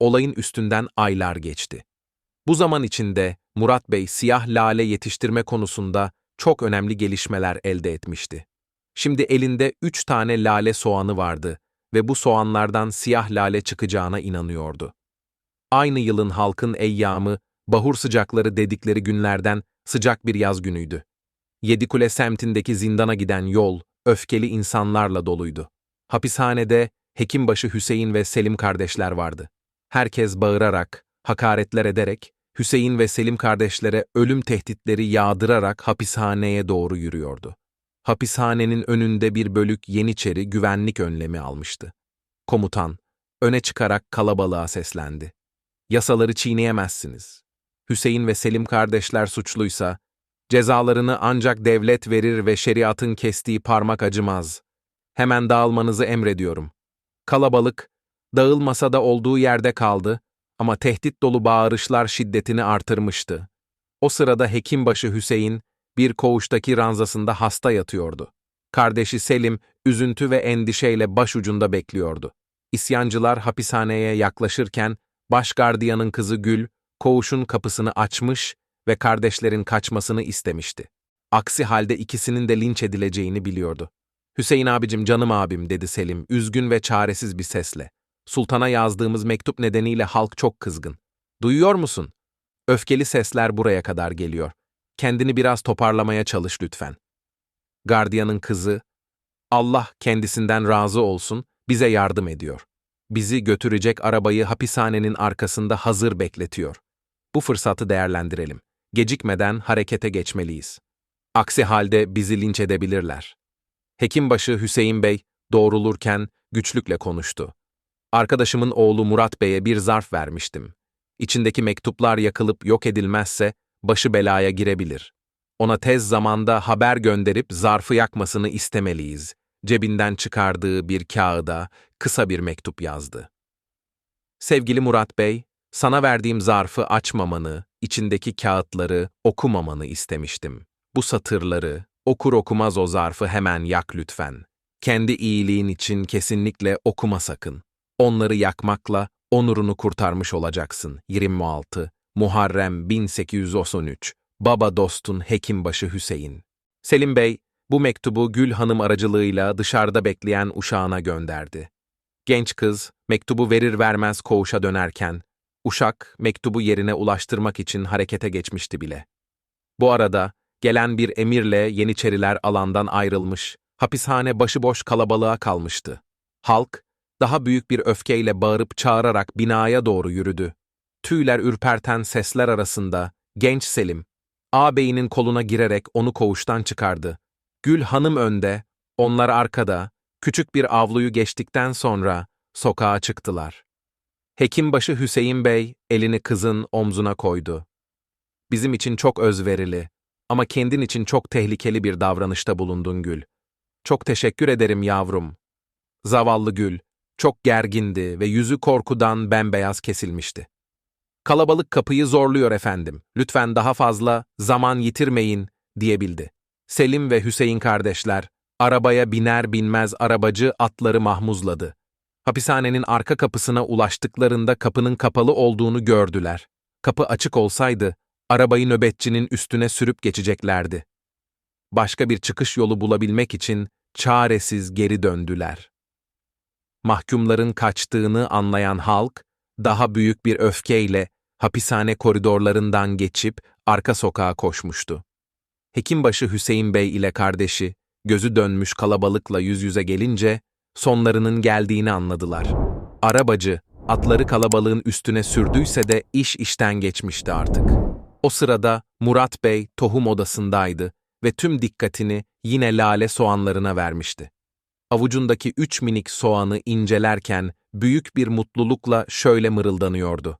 olayın üstünden aylar geçti. Bu zaman içinde Murat Bey siyah lale yetiştirme konusunda çok önemli gelişmeler elde etmişti. Şimdi elinde üç tane lale soğanı vardı ve bu soğanlardan siyah lale çıkacağına inanıyordu. Aynı yılın halkın eyyamı, bahur sıcakları dedikleri günlerden sıcak bir yaz günüydü. Yedikule semtindeki zindana giden yol, öfkeli insanlarla doluydu. Hapishanede Hekimbaşı Hüseyin ve Selim kardeşler vardı. Herkes bağırarak, hakaretler ederek, Hüseyin ve Selim kardeşlere ölüm tehditleri yağdırarak hapishaneye doğru yürüyordu. Hapishanenin önünde bir bölük Yeniçeri güvenlik önlemi almıştı. Komutan, öne çıkarak kalabalığa seslendi. Yasaları çiğneyemezsiniz. Hüseyin ve Selim kardeşler suçluysa, cezalarını ancak devlet verir ve şeriatın kestiği parmak acımaz. Hemen dağılmanızı emrediyorum. Kalabalık, dağılmasa da olduğu yerde kaldı ama tehdit dolu bağırışlar şiddetini artırmıştı. O sırada hekimbaşı Hüseyin, bir koğuştaki ranzasında hasta yatıyordu. Kardeşi Selim, üzüntü ve endişeyle başucunda bekliyordu. İsyancılar hapishaneye yaklaşırken, baş gardiyanın kızı Gül, koğuşun kapısını açmış ve kardeşlerin kaçmasını istemişti. Aksi halde ikisinin de linç edileceğini biliyordu. Hüseyin abicim canım abim dedi Selim, üzgün ve çaresiz bir sesle. Sultana yazdığımız mektup nedeniyle halk çok kızgın. Duyuyor musun? Öfkeli sesler buraya kadar geliyor. Kendini biraz toparlamaya çalış lütfen. Gardiyanın kızı, Allah kendisinden razı olsun, bize yardım ediyor. Bizi götürecek arabayı hapishanenin arkasında hazır bekletiyor. Bu fırsatı değerlendirelim. Gecikmeden harekete geçmeliyiz. Aksi halde bizi linç edebilirler. Hekimbaşı Hüseyin Bey doğrulurken güçlükle konuştu. Arkadaşımın oğlu Murat Bey'e bir zarf vermiştim. İçindeki mektuplar yakılıp yok edilmezse başı belaya girebilir. Ona tez zamanda haber gönderip zarfı yakmasını istemeliyiz. Cebinden çıkardığı bir kağıda kısa bir mektup yazdı. Sevgili Murat Bey, sana verdiğim zarfı açmamanı, içindeki kağıtları okumamanı istemiştim. Bu satırları, okur okumaz o zarfı hemen yak lütfen. Kendi iyiliğin için kesinlikle okuma sakın. Onları yakmakla onurunu kurtarmış olacaksın. 26 Muharrem 1893 Baba dostun Hekimbaşı Hüseyin Selim Bey, bu mektubu Gül Hanım aracılığıyla dışarıda bekleyen uşağına gönderdi. Genç kız, mektubu verir vermez koğuşa dönerken, uşak mektubu yerine ulaştırmak için harekete geçmişti bile. Bu arada, gelen bir emirle Yeniçeriler alandan ayrılmış, hapishane başıboş kalabalığa kalmıştı. Halk, daha büyük bir öfkeyle bağırıp çağırarak binaya doğru yürüdü. Tüyler ürperten sesler arasında genç Selim, ağabeyinin koluna girerek onu koğuştan çıkardı. Gül hanım önde, onlar arkada, küçük bir avluyu geçtikten sonra sokağa çıktılar. Hekimbaşı Hüseyin Bey elini kızın omzuna koydu. Bizim için çok özverili ama kendin için çok tehlikeli bir davranışta bulundun Gül. Çok teşekkür ederim yavrum. Zavallı Gül, çok gergindi ve yüzü korkudan bembeyaz kesilmişti. Kalabalık kapıyı zorluyor efendim. Lütfen daha fazla zaman yitirmeyin diyebildi. Selim ve Hüseyin kardeşler arabaya biner binmez arabacı atları mahmuzladı. Hapishanenin arka kapısına ulaştıklarında kapının kapalı olduğunu gördüler. Kapı açık olsaydı arabayı nöbetçinin üstüne sürüp geçeceklerdi. Başka bir çıkış yolu bulabilmek için çaresiz geri döndüler. Mahkumların kaçtığını anlayan halk, daha büyük bir öfkeyle hapishane koridorlarından geçip arka sokağa koşmuştu. Hekimbaşı Hüseyin Bey ile kardeşi, gözü dönmüş kalabalıkla yüz yüze gelince, sonlarının geldiğini anladılar. Arabacı, atları kalabalığın üstüne sürdüyse de iş işten geçmişti artık. O sırada Murat Bey tohum odasındaydı ve tüm dikkatini yine lale soğanlarına vermişti. Avucundaki üç minik soğanı incelerken büyük bir mutlulukla şöyle mırıldanıyordu.